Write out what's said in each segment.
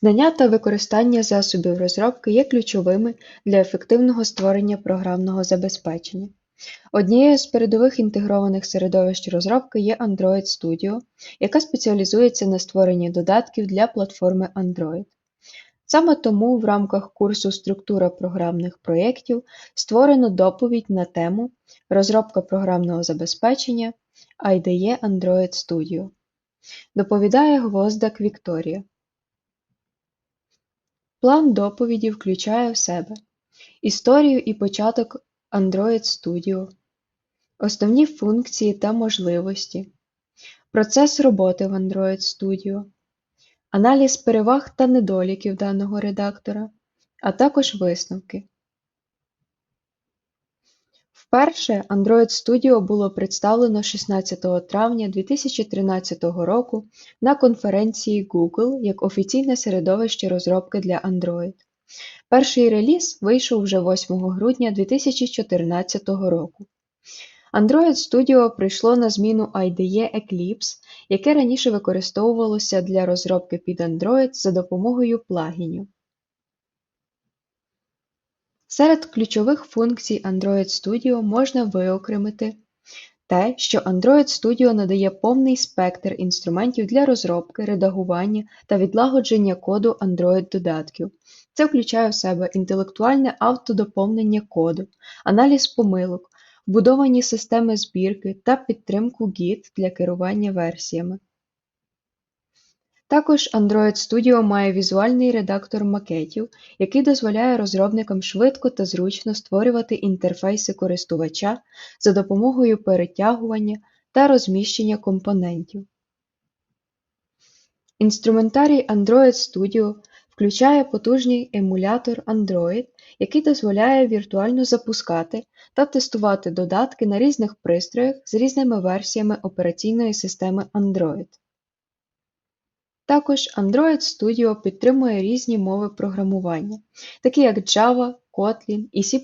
Знання та використання засобів розробки є ключовими для ефективного створення програмного забезпечення. Однією з передових інтегрованих середовищ розробки є Android Studio, яка спеціалізується на створенні додатків для платформи Android. Саме тому в рамках курсу Структура програмних проєктів створено доповідь на тему Розробка програмного забезпечення IDE Android Studio. Доповідає Гвоздак Вікторія. План доповіді включає в себе історію і початок Android Studio, основні функції та можливості, процес роботи в Android Studio, аналіз переваг та недоліків даного редактора, а також висновки. Вперше Android Studio було представлено 16 травня 2013 року на конференції Google як офіційне середовище розробки для Android. Перший реліз вийшов вже 8 грудня 2014 року. Android Studio прийшло на зміну IDE Eclipse, яке раніше використовувалося для розробки під Android за допомогою плагінів. Серед ключових функцій Android Studio можна виокремити те, що Android Studio надає повний спектр інструментів для розробки, редагування та відлагодження коду Android-додатків. Це включає в себе інтелектуальне автодоповнення коду, аналіз помилок, вбудовані системи збірки та підтримку Git для керування версіями. Також Android Studio має візуальний редактор макетів, який дозволяє розробникам швидко та зручно створювати інтерфейси користувача за допомогою перетягування та розміщення компонентів. Інструментарій Android Studio включає потужний емулятор Android, який дозволяє віртуально запускати та тестувати додатки на різних пристроях з різними версіями операційної системи Android. Також Android Studio підтримує різні мови програмування, такі як Java, Kotlin і C++,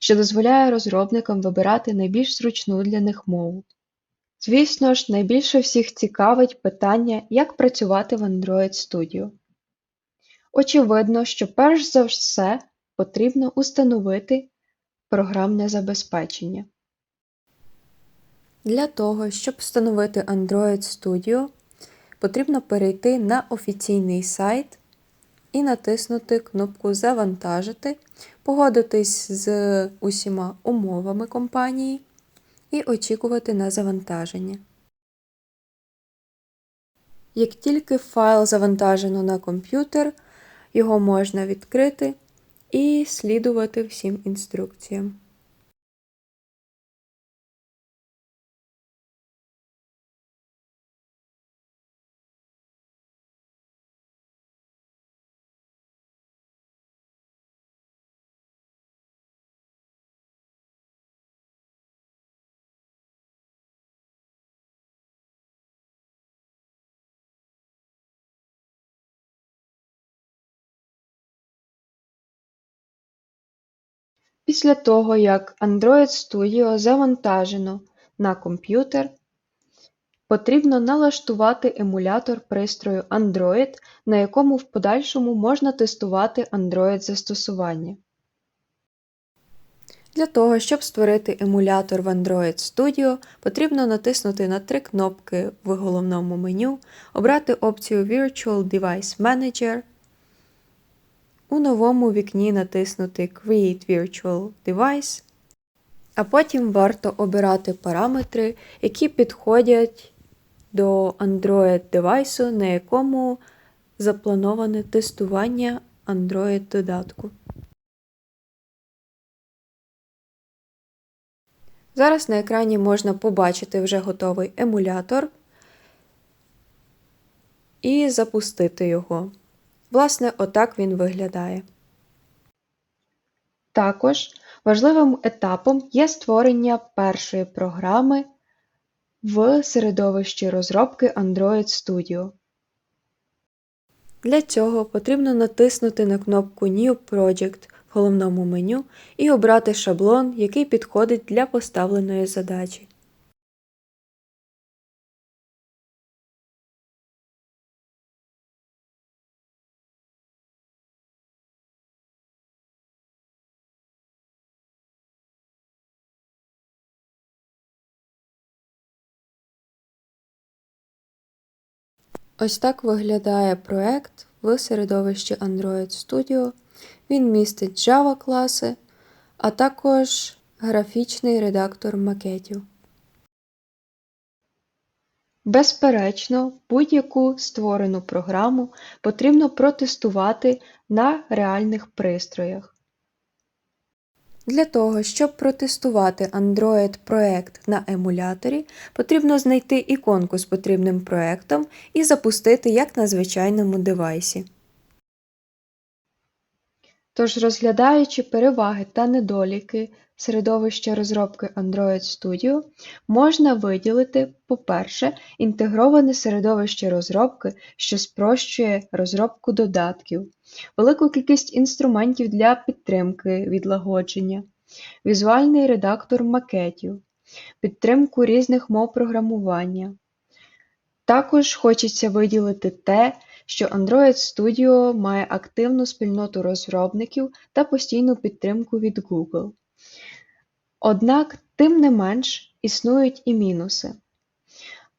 що дозволяє розробникам вибирати найбільш зручну для них мову. Звісно ж, найбільше всіх цікавить питання, як працювати в Android Studio. Очевидно, що перш за все потрібно установити програмне забезпечення. Для того, щоб встановити Android Studio, потрібно перейти на офіційний сайт і натиснути кнопку Завантажити, погодитись з усіма умовами компанії і очікувати на завантаження. Як тільки файл завантажено на комп'ютер, його можна відкрити і слідувати всім інструкціям. Після того, як Android Studio завантажено на комп'ютер, потрібно налаштувати емулятор пристрою Android, на якому в подальшому можна тестувати Android-застосування. Для того, щоб створити емулятор в Android Studio, потрібно натиснути на три кнопки в головному меню, обрати опцію Virtual Device Manager. У новому вікні натиснути Create Virtual Device, а потім варто обирати параметри, які підходять до Android девайсу, на якому заплановане тестування Android додатку. Зараз на екрані можна побачити вже готовий емулятор і запустити його. Власне, отак він виглядає. Також важливим етапом є створення першої програми в середовищі розробки Android Studio. Для цього потрібно натиснути на кнопку New Project в головному меню і обрати шаблон, який підходить для поставленої задачі. Ось так виглядає проект в середовищі Android Studio. Він містить Java класи, а також графічний редактор макетів. Безперечно, будь-яку створену програму потрібно протестувати на реальних пристроях. Для того, щоб протестувати Android проект на емуляторі, потрібно знайти іконку з потрібним проектом і запустити як на звичайному девайсі. Тож, розглядаючи переваги та недоліки середовища розробки Android Studio, можна виділити, по-перше, інтегроване середовище розробки, що спрощує розробку додатків, велику кількість інструментів для підтримки відлагодження, візуальний редактор макетів, підтримку різних мов програмування. Також хочеться виділити те, що Android Studio має активну спільноту розробників та постійну підтримку від Google. Однак, тим не менш, існують і мінуси.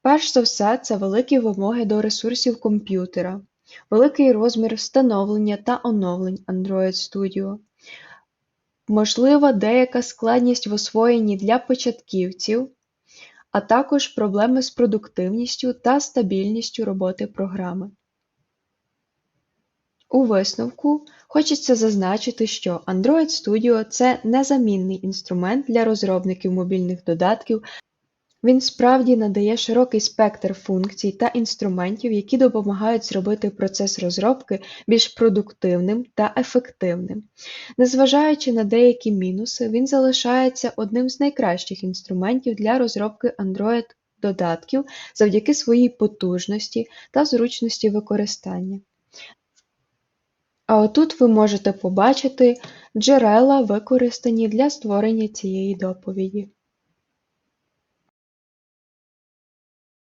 Перш за все, це великі вимоги до ресурсів комп'ютера, великий розмір встановлення та оновлень Android Studio, можлива деяка складність в освоєнні для початківців, а також проблеми з продуктивністю та стабільністю роботи програми. У висновку хочеться зазначити, що Android Studio – це незамінний інструмент для розробників мобільних додатків, він справді надає широкий спектр функцій та інструментів, які допомагають зробити процес розробки більш продуктивним та ефективним. Незважаючи на деякі мінуси, він залишається одним з найкращих інструментів для розробки Android додатків завдяки своїй потужності та зручності використання. А отут ви можете побачити джерела, використані для створення цієї доповіді.